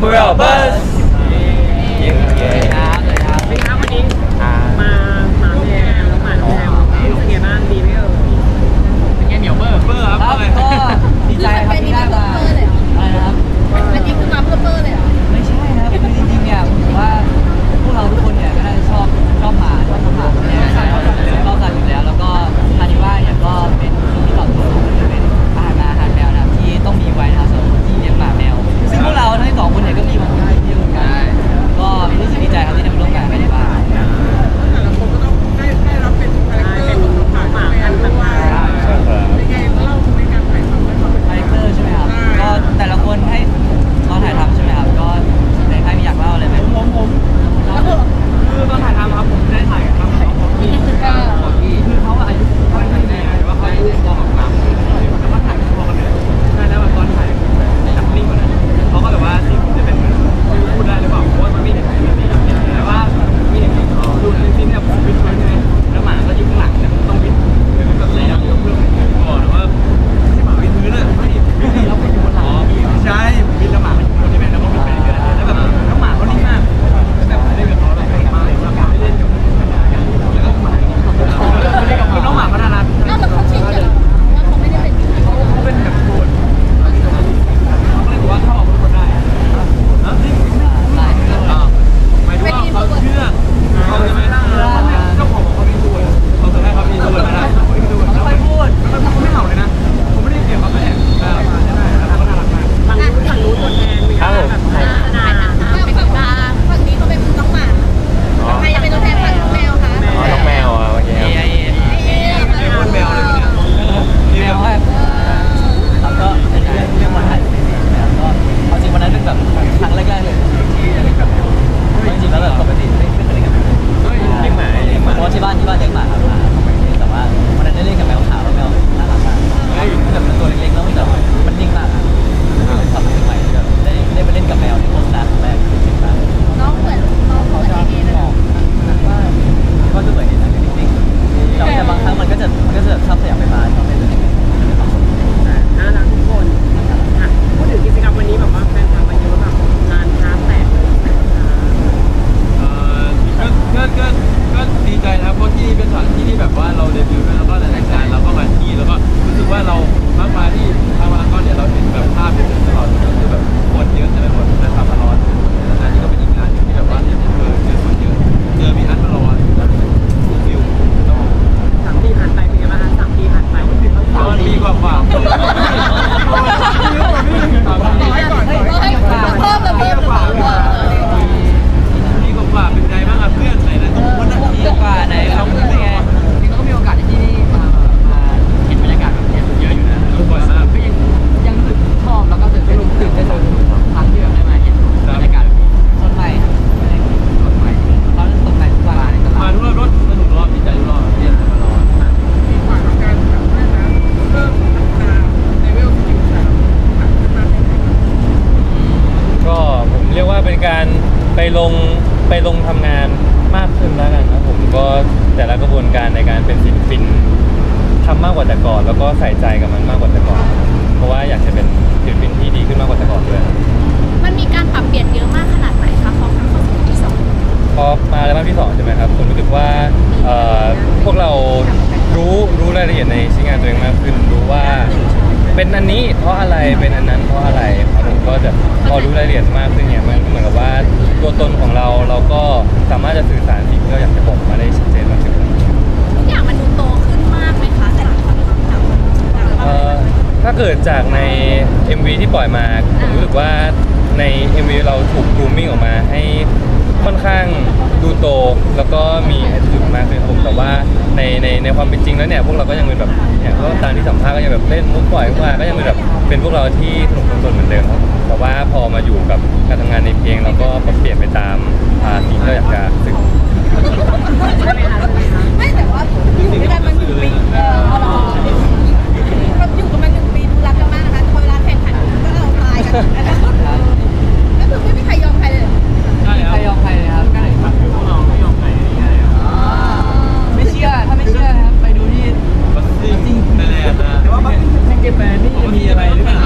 뭐야? ไปลงไปลงทำงานมากขึ้นแล้วกันครับผมก็แต่ละกระบวนการในการเป็นศิลปินทำมากกว่าแต่ก่อน แล้วก็ใส่ใจกับมันมากกว่าแต่ก่อน เพราะว่าอยากจะเป็นศิลปินที่ดีขึ้นมากกว่าแต่ก่อนด้วยครับ มันมีการปรับเปลี่ยนเยอะมากขนาดไหนคะขอครั้งข้อสอบที่สองพอมาแล้วบ้านที่สองใช่ไหมครับผมรู้สึกว่าพวกเรารู้รู้รายละเอียดในชิ้นงานตัวเองมากขึ้นรู้ว่า เป็นอันนี้เพราะอะไรเป็นอันนั้นเพราะอะไร ก็จะพอรู้รายละเอียดมากขึ้นเนี่ยมันเหมือนกับว่าตัวตนของเราเราก็สามารถจะสื่อสารสิ่งที่เราอยากจะบอกมาได้ชัดเจนมากขึ้นทุกอย่างมันดูโตขึ้นมากไหมคะแต่ละครั้ำถามเอ่อถ้าเกิดจากใน MV ที่ปล่อยมาผมรู้สึกว่าใน MV เราถูกกรูมมิ่งออกมาให้ค่อนข้างดูโตแล้วก็มีแอดจุดมากเลยครับผมแต่ว่าในในในความเป็นจริงแล้วเนี่ยพวกเราก็ยังเป็นแบบเนี่ยก็ตามที่สัมภาษณ์ก็ยังแบบเล่นมุกปล่อยมุกมาก็ยังเป็นแบบเป็นพวกเราที่สนุกสนเหมือนเดิมครับ แต่ว่าพอมาอยู่กับการทำงานในเพลงเราก็ปรับเปลี่ยนไปตามอ่าสิ่งที่เราอยากจะคือไม่แต่ว่าอยู่กันมาหนึ่งปีรักกันมากนะพอเวลาแข่งขันก็เอาตายกันแล้วคือไม่มีใครยอมใครเลยเหรอใครยอมใครเลยครับก็ไหนครัเราไม่ยอมใครยๆครัไม่เชื่อถ้าไม่เชื่อครับไปดูที่บัสซิ่งไทยแลนด์ะแต่ว่าบันซิ่งเจแปนี่จะมีอะไรหรือเปล่า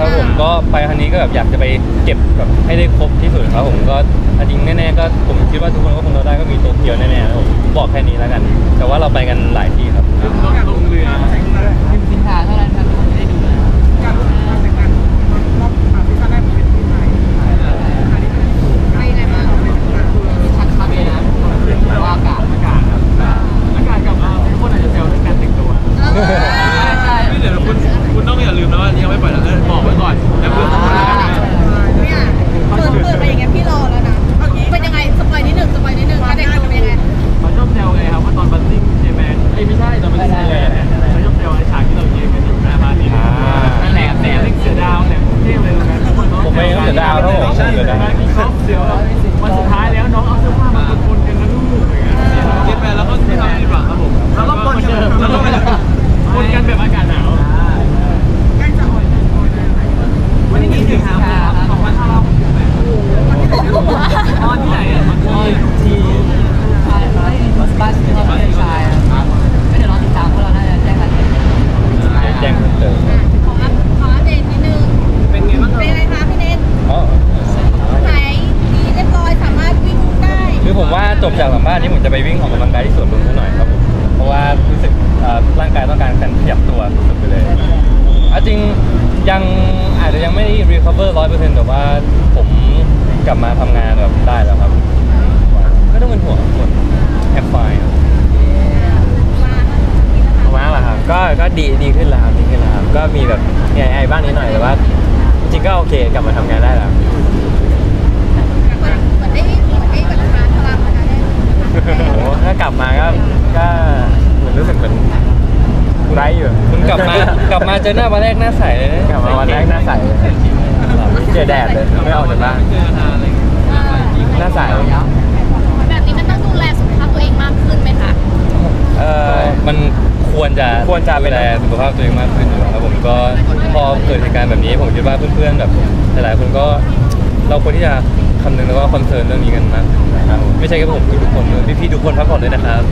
ครับผมก็ไปครั้งนี้ก็แบบอยากจะไปเก็บแบบให้ได้ครบที่สุดครับผมก็อันจริงแน่ๆก็ผมคิดว่าทุกคนก็คงเราได้ก็มีโตเกียวแน่ๆครับผมบอกแค่นี้แล้วกัน แต่ว่าเราไปกันหลายที่ครับ จบจากสัมภาษณ์นี้ผมจะไปวิ่งออกกำลังกายที่สวนลุมซะหน่อยครับผมเพราะว่ารู้สึกเอ่อร่างกายต้องการการขยับตัวสุดๆไปเลยเอาจริงยังอาจจะยังไม่ recover ร้อยเปอร์เซ็นต์แต่ว่าผมกลับมาทำงานแบบได้แล้วครับไม่ต้องเป็นห่วงทุกคนแอปไฟครับมากแล้วครับก็ก็ดีดีขึ้นแล้วครับดีขึ้นแล้วครับก็มีแบบเหนื่อยไอบ้างนิดหน่อยแต่ว่าจริงๆก็โอเคกลับมาทำงานได้แล้ว เหมือนเหมือนได้เหมือนได้แบบชาร์จพลังนะคะเนี่ย โอ้โหถ้ากลับมาก็ก็เหมือนรู้สึกเหมือนไร้อยู่คุณกลับมากลับมาเจอหน้าวันแรกหน้าใสเลยนะกลับมาวันแรกหน้าใสเลยเจอแดดเลยไม่ออกจากบ้านเจอนานอะไรอย่างเงี้ยหน้าใสแบบนี้มันต้องดูแลสุขภาพตัวเองมากขึ้นไหมคะเออมันควรจะควรจะเป็นดูแลสุขภาพตัวเองมากขึ้นอยู่แล้วผมก็พอเกิดเหตุการณ์แบบนี้ผมคิดว่าเพื่อนๆแบบหลายๆคนก็ เราควรที่จะคำนึงแล้วก็คอนเซิร์นเรื่องนี้กันมากขึ้นนะครับไม่ใช่แค่ผมทุกคนเลยพี่ๆทุกคนพักผ่อนด้วยนะครับ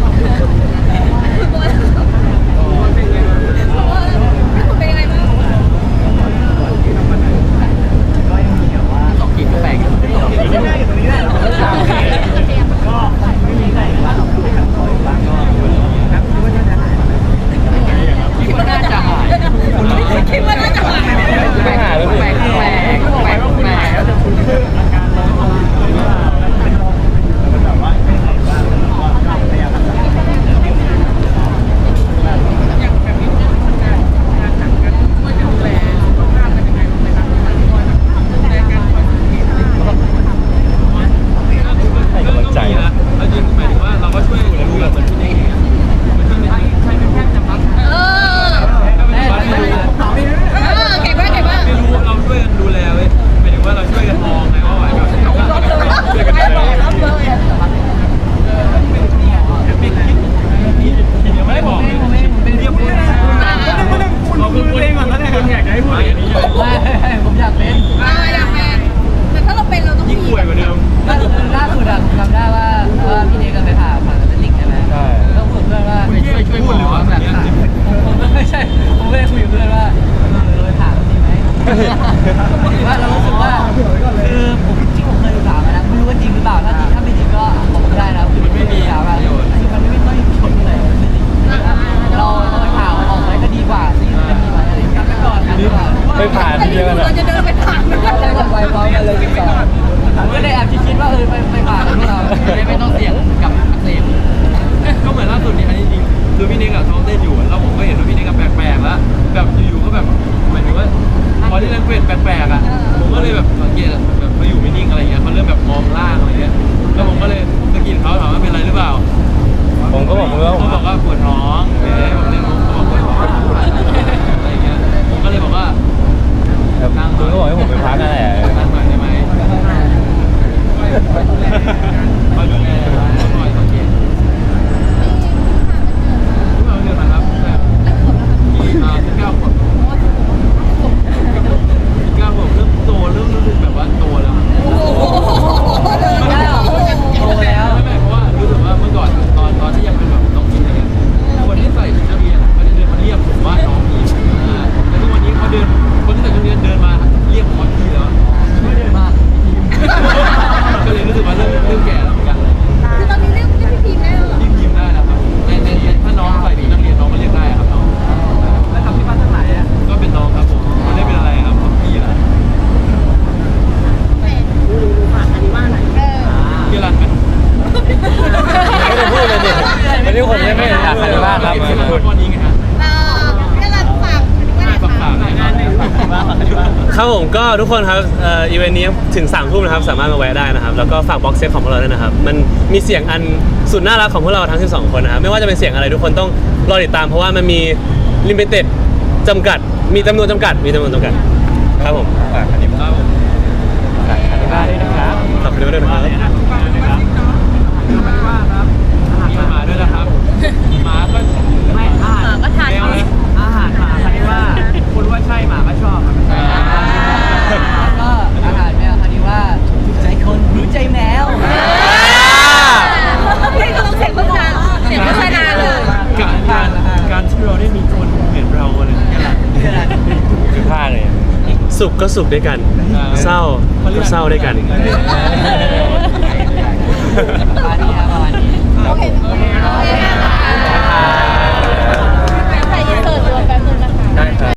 เวทแปลกๆอะ ผมก็เลยแบบสังเกตแบบเขาอยู่ไม่นิ่งอะไรเงี้ยเขาเริ่มแบบมองล่างอะไรเงี้ย แล้วผมก็เลยตะกิดเขาถามว่าเป็นอะไรหรือเปล่าผมก็บอกเขาผเขาบอกว่าปวดท้องเอ๊ะผมเลยงงเขาบอกปวดท้องอะไรเงี้ย ผมก็เลยบอกว่าคุณก็บอกให้ผมไปพักนั่นแหละพักงหน่อยได้ไหมคอยดูแล จากคานิว่าครับคนนี้ไงฮะเอ่อก็เราฝากว่าฝากฝากหน่อยนะครับผมก็ทุกคนครับเอ่ออีเวนต์นี้ถึง3ามทุ่มนะครับสามารถมาแวะได้นะครับแล้วก็ฝากบ็อกเซตของพวกเราด้วยนะครับมันมีเสียงอันสุดน่ารักของพวกเราทั้ง 12 คนนะครับไม่ว่าจะเป็นเสียงอะไรทุกคนต้องรอติดตามเพราะว่ามันมีลิมิเต็ดจำกัด มีจำนวนจำกัด มีจำนวนจำกัดครับผมฝากอันนี้ครับผมคานิว่าด้วยนะครับ ฝากไปด้วยนะครับนะครับไม่ว่าครับอาหารหมาด้วยนะครับหมาก็ไม่อาหาร ก็ทาน แมวเลยอาหารหมาคันนี้ว่าคุณว่าใช่หมาก็ชอบครับ แล้วก็อาหารแมวคราวนี้ว่าถูกใจคนรู้ใจแมว พี่ก็ต้องเสียงโฆษณาเสียงโฆษณาเลย การการการที่เราได้มีคนเห็นเราอะไรอย่างเงี้ย คือผ้าเลย สุข ก็สุขด้วยกัน เศร้าก็เศร้าด้วยกันประมาณนี้ครับประมาณนี้โอเคโอเค